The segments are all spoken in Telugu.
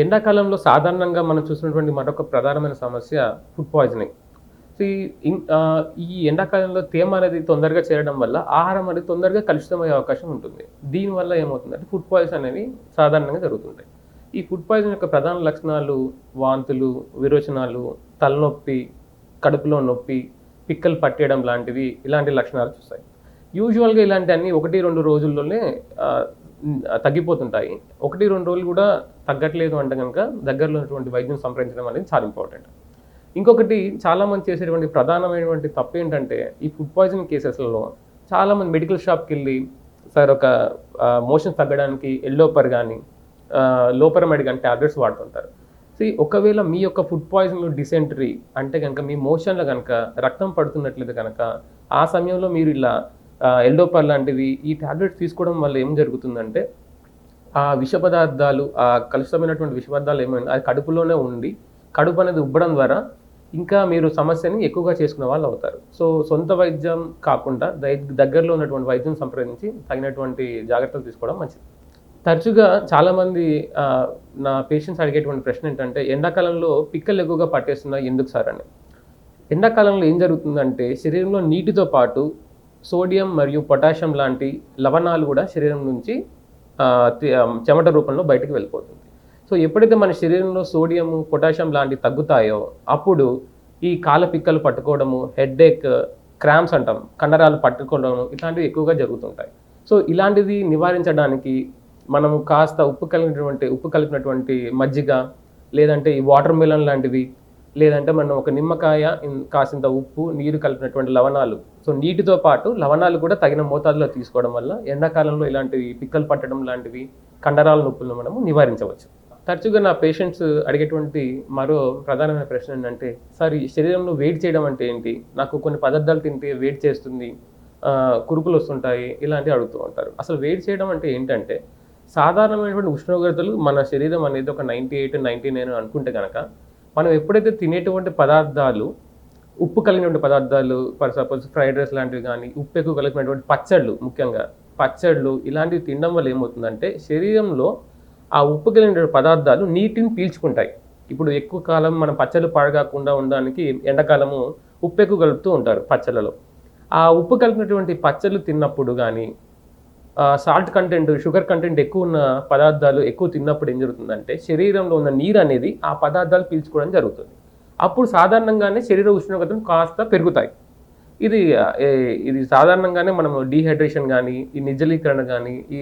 ఎండాకాలంలో సాధారణంగా మనం చూసినటువంటి మరొక ప్రధానమైన సమస్య ఫుడ్ పాయిజనింగ్. సో ఈ ఈ ఎండాకాలంలో తేమ అనేది తొందరగా చేరడం వల్ల ఆహారం అనేది తొందరగా కలుషితమయ్యే అవకాశం ఉంటుంది. దీనివల్ల ఏమవుతుందంటే ఫుడ్ పాయిజన్ అనేవి సాధారణంగా జరుగుతుంటాయి. ఈ ఫుడ్ పాయిజన్ యొక్క ప్రధాన లక్షణాలు వాంతులు విరోచనాలు తలనొప్పి కడుపులో నొప్పి పిక్కలు పట్టేయడం లాంటివి ఇలాంటి లక్షణాలు చూస్తాయి. యూజువల్గా ఇలాంటి అన్ని ఒకటి రెండు రోజుల్లోనే తగ్గిపోతుంటాయి. ఒకటి రెండు రోజులు కూడా తగ్గట్లేదు అంటే కనుక దగ్గరలో ఉన్నటువంటి వైద్యం సంప్రదించడం అనేది చాలా ఇంపార్టెంట్. ఇంకొకటి చాలామంది చేసేటువంటి ప్రధానమైనటువంటి తప్పు ఏంటంటే ఈ ఫుడ్ పాయిజన్ కేసెస్లలో చాలామంది మెడికల్ షాప్కి వెళ్ళి సార్ ఒక మోషన్ తగ్గడానికి ఎల్లోపర్ కానీ లోపరమెడ్ కానీ ట్యాబ్లెట్స్ వాడుతుంటారు. సో ఒకవేళ మీ యొక్క ఫుడ్ పాయిజన్లో డిసెంటరీ అంటే కనుక మీ మోషన్లో కనుక రక్తం పడుతున్నట్లయితే కనుక ఆ సమయంలో మీరు ఇలా ఎల్డోపర్ లాంటివి ఈ ట్యాబ్లెట్స్ తీసుకోవడం వల్ల ఏం జరుగుతుందంటే ఆ విష పదార్థాలు ఆ కలుషితమైనటువంటి విష పదార్థాలు ఏమైనా అది కడుపులోనే ఉండి కడుపు అనేది ఉబ్బడం ద్వారా ఇంకా మీరు సమస్యని ఎక్కువగా చేసుకునే వాళ్ళు అవుతారు. సో సొంత వైద్యం కాకుండా దగ్గరలో ఉన్నటువంటి వైద్యం సంప్రదించి తగినటువంటి జాగ్రత్తలు తీసుకోవడం మంచిది. తరచుగా చాలామంది నా పేషెంట్స్ అడిగేటువంటి ప్రశ్న ఏంటంటే ఎండాకాలంలో పిక్కలు ఎక్కువగా పట్టేస్తున్నాయి ఎందుకు సార్ అని. ఎండాకాలంలో ఏం జరుగుతుందంటే శరీరంలో నీటితో పాటు సోడియం మరియు పొటాషియం లాంటి లవణాలు కూడా శరీరం నుంచి చెమట రూపంలో బయటకు వెళ్ళిపోతుంది. సో ఎప్పుడైతే మన శరీరంలో సోడియం పొటాషియం లాంటివి తగ్గుతాయో అప్పుడు ఈ కాళ్ళ పిక్కలు పట్టుకోవడము హెడ్ఏక్ క్రామ్స్ అంటాం కండరాలు పట్టుకోవడము ఇట్లాంటివి ఎక్కువగా జరుగుతుంటాయి. సో ఇలాంటిది నివారించడానికి మనము కాస్త ఉప్పు కలిగినటువంటి ఉప్పు కలిపినటువంటి మజ్జిగ లేదంటే ఈ వాటర్ మిలన్ లాంటివి లేదంటే మనం ఒక నిమ్మకాయ కాసింత ఉప్పు నీరు కలిపినటువంటి లవణాలు. సో నీటితో పాటు లవణాలు కూడా తగిన మోతాదులో తీసుకోవడం వల్ల ఎండాకాలంలో ఇలాంటివి పిక్కలు పట్టడం లాంటివి కండరాల నొప్పులను మనము నివారించవచ్చు. తరచుగా నా పేషెంట్స్ అడిగేటువంటి మరో ప్రధానమైన ప్రశ్న ఏంటంటే సార్ ఈ శరీరంలో వేడి చేయడం అంటే ఏంటి? నాకు కొన్ని పదార్థాలు తింటే వేడి చేస్తుంది కురుకులు వస్తుంటాయి ఇలాంటివి అడుగుతూ ఉంటారు. అసలు వేడి చేయడం అంటే ఏంటంటే సాధారణమైనటువంటి ఉష్ణోగ్రతలు మన శరీరం అనేది ఒక నైంటీ ఎయిట్ నైంటీ నైన్ అనుకుంటే కనుక మనం ఎప్పుడైతే తినేటువంటి పదార్థాలు ఉప్పు కలిగినటువంటి పదార్థాలు ఫర్ సపోజ్ ఫ్రైడ్ రైస్ లాంటివి కానీ ఉప్పు ఎక్కువ కలిగినటువంటి పచ్చళ్ళు ముఖ్యంగా పచ్చళ్ళు ఇలాంటివి తినడం వల్ల ఏమవుతుందంటే శరీరంలో ఆ ఉప్పు కలిగినటువంటి పదార్థాలు నీటిని పీల్చుకుంటాయి. ఇప్పుడు ఎక్కువ కాలం మనం పచ్చళ్ళు పాడగాకుండా ఉండడానికి ఎండాకాలము ఉప్పు ఎక్కువ కలుపుతూ ఉంటారు పచ్చళ్ళలో. ఆ ఉప్పు కలిపినటువంటి పచ్చళ్ళు తిన్నప్పుడు కానీ సాల్ట్ కంటెంట్ షుగర్ కంటెంట్ ఎక్కువ ఉన్న పదార్థాలు ఎక్కువ తిన్నప్పుడు ఏం జరుగుతుందంటే శరీరంలో ఉన్న నీరు అనేది ఆ పదార్థాలు పీల్చుకోవడం జరుగుతుంది. అప్పుడు సాధారణంగానే శరీర ఉష్ణోగ్రతలు కాస్త పెరుగుతాయి. ఇది ఇది సాధారణంగానే మనం డీహైడ్రేషన్ కానీ ఈ నిర్జలీకరణ కానీ ఈ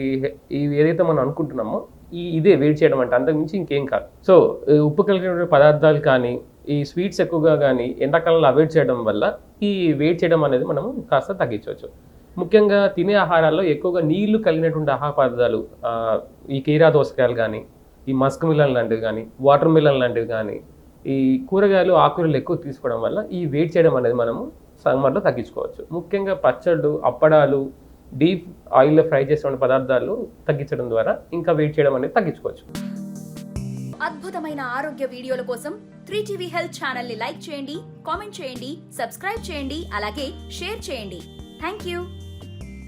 ఇవి ఏదైతే మనం అనుకుంటున్నామో ఈ ఇదే వేడి చేయడం అంటే అంతకుమించి ఇంకేం కాదు. సో ఉప్పు కలిగిన పదార్థాలు కానీ ఈ స్వీట్స్ ఎక్కువగా కానీ ఎండాకాలంలో అవాయిడ్ చేయడం వల్ల ఈ వేడి చేయడం అనేది మనం కాస్త తగ్గించవచ్చు. ముఖ్యంగా తినే ఆహారాల్లో ఎక్కువగా నీళ్ళు కలిగినటువంటి ఆహార పదార్థాలు ఈ కీరా దోసకాయలు కానీ ఈ మస్క్ మిలన్ లాంటివి కానీ వాటర్ మిలన్ లాంటివి కానీ ఈ కూరగాయలు ఆకుకూరలు ఎక్కువ తీసుకోవడం వల్ల ఈ వెయిట్ చేయడం అనేది మనము సమ్మర్లో తగ్గించుకోవచ్చు. ముఖ్యంగా పచ్చళ్ళు అప్పడాలు డీప్ ఆయిల్లో ఫ్రై చేసిన పదార్థాలు తగ్గించడం ద్వారా ఇంకా వెయిట్ చేయడం అనేది తగ్గించుకోవచ్చు. అద్భుతమైన ఆరోగ్య వీడియోల కోసం త్రీ టీవీ హెల్త్ ఛానల్ని లైక్ చేయండి కామెంట్ చేయండి సబ్స్క్రైబ్ చేయండి అలాగే షేర్ చేయండి. Thank you.